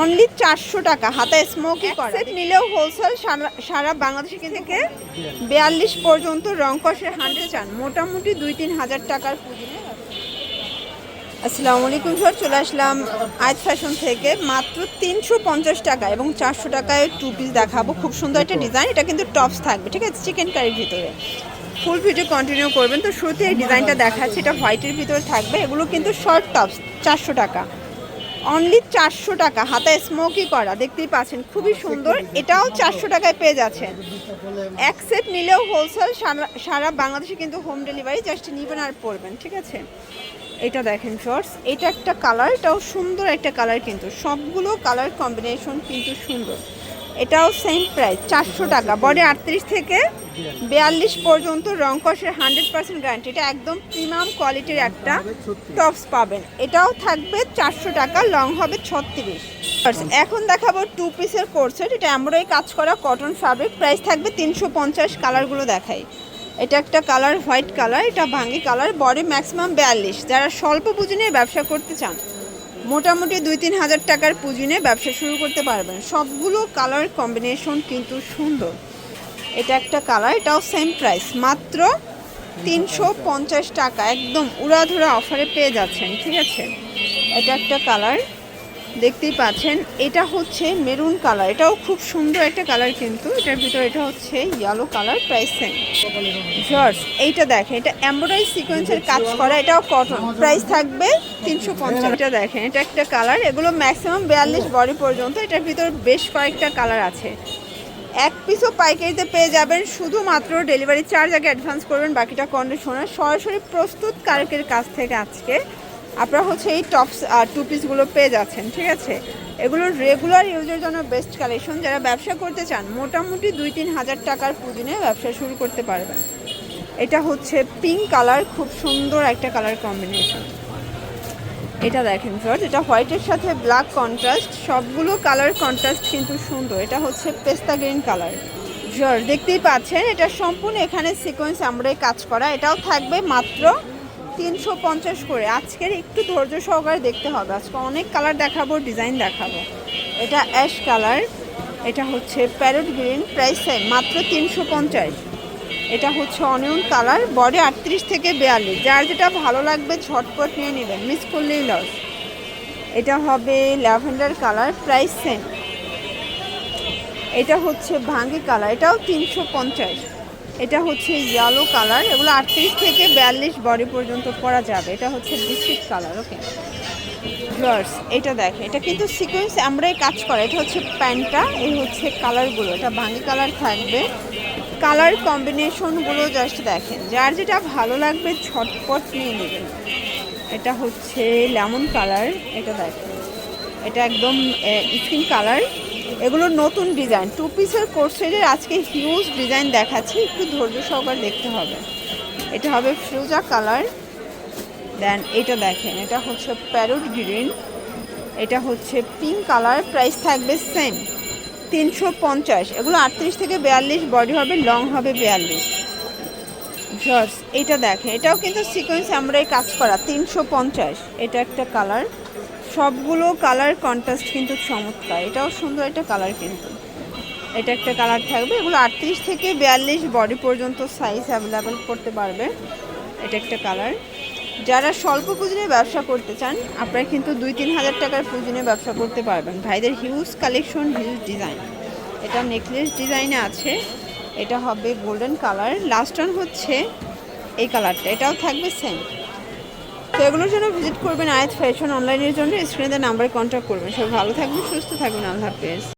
Only চারশো টাকা। হাতে স্মোকি সেট নিলেও হোলসেল সারা বাংলাদেশে থেকে বিয়াল্লিশ পর্যন্ত রং হান্ড্রেড চান। মোটামুটি দুই তিন হাজার টাকার পুঁজি। আসসালামু আলাইকুম স্যার চলে আসলাম আইত ফ্যাশন থেকে। মাত্র তিনশো পঞ্চাশ টাকা এবং চারশো টাকায় টু পিস দেখাবো। খুব সুন্দর একটা ডিজাইন এটা কিন্তু টপস থাকবে ঠিক আছে? চিকেন কারির ভিতরে। ফুল ভিডিও কন্টিনিউ করবেন। তো শুরুতে এই ডিজাইনটা দেখাচ্ছি। এটা হোয়াইটের ভিতরে থাকবে। এগুলো কিন্তু শর্ট টপস চারশো টাকা। অনলি চারশো টাকা, হাতে স্মোকি করা, দেখতেই পাচ্ছেন, খুবই সুন্দর। এটাও চারশো টাকায় পেয়ে যাচ্ছেন। এক সেট নিলেও হোলসেল সারা বাংলাদেশে কিন্তু হোম ডেলিভারি জাস্ট নিবেন আর পড়বেন ঠিক আছে? এটা দেখেন শর্টস এটা একটা কালার এটাও সুন্দর একটা কালার কিন্তু। সবগুলো কালার কম্বিনেশন কিন্তু সুন্দর। এটাও সেম প্রাইস চারশো টাকা, বডি আটত্রিশ থেকে বিয়াল্লিশ পর্যন্ত রং কষের হান্ড্রেড পার্সেন্ট গ্যারান্টি এটা একদম প্রিমিয়াম কোয়ালিটির একটা টপস পাবেন। এটাও থাকবে চারশো টাকা লং হবে ছত্রিশ। এখন দেখাবো টু পিসের কোর্সেট এটা এমব্রয়ডারি কাজ করা কটন ফ্যাব্রিক প্রাইস থাকবে তিনশো পঞ্চাশ কালারগুলো দেখাই। এটা একটা কালার হোয়াইট কালার এটা ভাঙ্গি কালার বডি ম্যাক্সিমাম বিয়াল্লিশ। যারা স্বল্প পুঁজি নিয়ে ব্যবসা করতে চান, মোটামুটি দুই তিন হাজার টাকার পুঁজি নিয়ে ব্যবসা শুরু করতে পারবেন। সবগুলো কালার কম্বিনেশন কিন্তু সুন্দর। এটা একটা কালার, এটাও সেম প্রাইস মাত্র তিনশো পঞ্চাশ টাকা। একদম উড়াধুরা অফারে পেয়ে যাচ্ছেন, ঠিক আছে? এটা একটা কালার, দেখতেই পাচ্ছেন। এটা হচ্ছে মেরুন কালার, এটাও খুব সুন্দর একটা কালার কিন্তু। এটার ভিতরে এটা হচ্ছে ইয়েলো কালার প্রাইস সেম জর্জ এইটা দেখেন, এটা এমব্রয়ডারি সিকোয়েন্সের কাজ করা, এটাও কটন প্রাইস থাকবে তিনশো পঞ্চাশ এটা দেখেন। এটা একটা কালার, এগুলো ম্যাক্সিমাম বিয়াল্লিশ বডি পর্যন্ত, এটার ভিতর বেশ কয়েকটা কালার আছে। এক পিসও পাইকারিতে পেয়ে যাবেন, শুধুমাত্র ডেলিভারি চার্জ আগে অ্যাডভান্স করবেন, বাকিটা কন্ডিশনার সরাসরি প্রস্তুত কারকের কাছ থেকে আজকে। আপনারা হচ্ছে এই টপস টু পিসগুলো পেয়ে যাচ্ছেন, ঠিক আছে? এগুলো রেগুলার ইউজের জন্য বেস্ট কালেকশন যারা ব্যবসা করতে চান, মোটামুটি দুই তিন হাজার টাকার পুঁজি নিয়ে ব্যবসা শুরু করতে পারবেন। এটা হচ্ছে পিঙ্ক কালার খুব সুন্দর একটা কালার কম্বিনেশন এটা দেখেন ফ্রড এটা হোয়াইটের সাথে ব্ল্যাক কন্ট্রাস্ট সবগুলো কালার কন্ট্রাস্ট কিন্তু সুন্দর। এটা হচ্ছে পেস্তা গ্রিন কালার জর দেখতেই পাচ্ছেন, এটা সম্পূর্ণ এখানে সিকোয়েন্স আমরাই কাজ করা। এটাও থাকবে মাত্র তিনশো পঞ্চাশ করে। আজকের একটু ধৈর্য সহকারে দেখতে হবে। আজকে অনেক কালার দেখাবো ডিজাইন দেখাবো। এটা অ্যাশ কালার এটা হচ্ছে প্যারট গ্রিন প্রাইস মাত্র তিনশো পঞ্চাশ। এটা হচ্ছে অনিয়ন কালার, বডি আটত্রিশ থেকে বিয়াল্লিশ। যার যেটা ভালো লাগবে, ঝটপট নিয়ে নেবেন মিস করলেই লস এটা হবে ল্যাভেন্ডার কালার প্রাইস সেম এটা হচ্ছে ভাঙ্গি কালার, এটাও তিনশো পঞ্চাশ। এটা হচ্ছে ইয়েলো কালার, এগুলো আটত্রিশ থেকে বিয়াল্লিশ বডি পর্যন্ত পরা যাবে। এটা হচ্ছে বিস্কিট কালার ওকে জর্স এটা দেখে, এটা কিন্তু সিকোয়েন্স আমরাই কাজ করে, এটা হচ্ছে প্যান্টটা, এই হচ্ছে কালারগুলো, এটা ভাঙ্গি কালার থাকবে। কালার কম্বিনেশনগুলো জাস্ট দেখেন। যার যেটা ভালো লাগবে ঝটপট নিয়ে নেবেন। এটা হচ্ছে লেমন কালার এটা দেখেন। এটা একদম স্কিন কালার এগুলো নতুন ডিজাইন টু পিসের কোর্সের আজকে হিউজ ডিজাইন দেখাচ্ছি। একটু ধৈর্য সহকার দেখতে হবে। এটা হবে ফ্রুজা কালার দেন এটা দেখেন, এটা হচ্ছে প্যারোট গ্রিন এটা হচ্ছে পিঙ্ক কালার প্রাইস থাকবে সেম তিনশো পঞ্চাশ। এগুলো আটত্রিশ থেকে বিয়াল্লিশ বডি হবে লং হবে বিয়াল্লিশ। জর্স এটা দেখেন, এটাও কিন্তু সিকোয়েন্স আমরাই কাজ করা, তিনশো পঞ্চাশ। এটা একটা কালার সবগুলো কালার কন্ট্রাস্ট কিন্তু চমৎকার। এটাও সুন্দর একটা কালার কিন্তু। এটা একটা কালার থাকবে। এগুলো আটত্রিশ থেকে বিয়াল্লিশ বডি পর্যন্ত সাইজ অ্যাভেলেবেল করতে পারবে। এটা একটা কালার যারা স্বল্প পুঁজি নিয়ে ব্যবসা করতে চান, আপনারা কিন্তু দুই তিন হাজার টাকার পুঁজি নিয়ে ব্যবসা করতে পারবেন। ভাইদের হিউজ কালেকশন হিউজ ডিজাইন এটা নেকলেস ডিজাইনে আছে। এটা হবে গোল্ডেন কালার লাস্ট ওয়ান হচ্ছে এই কালারটা এটাও থাকবে সেম তো এগুলোর জন্য ভিজিট করবেন আয়াত ফ্যাশন অনলাইনের জন্য। স্ক্রিনে নাম্বারে কন্ট্যাক্ট করবেন। সবাই ভালো থাকবেন, সুস্থ থাকবেন। আল্লাহ হাফেজ।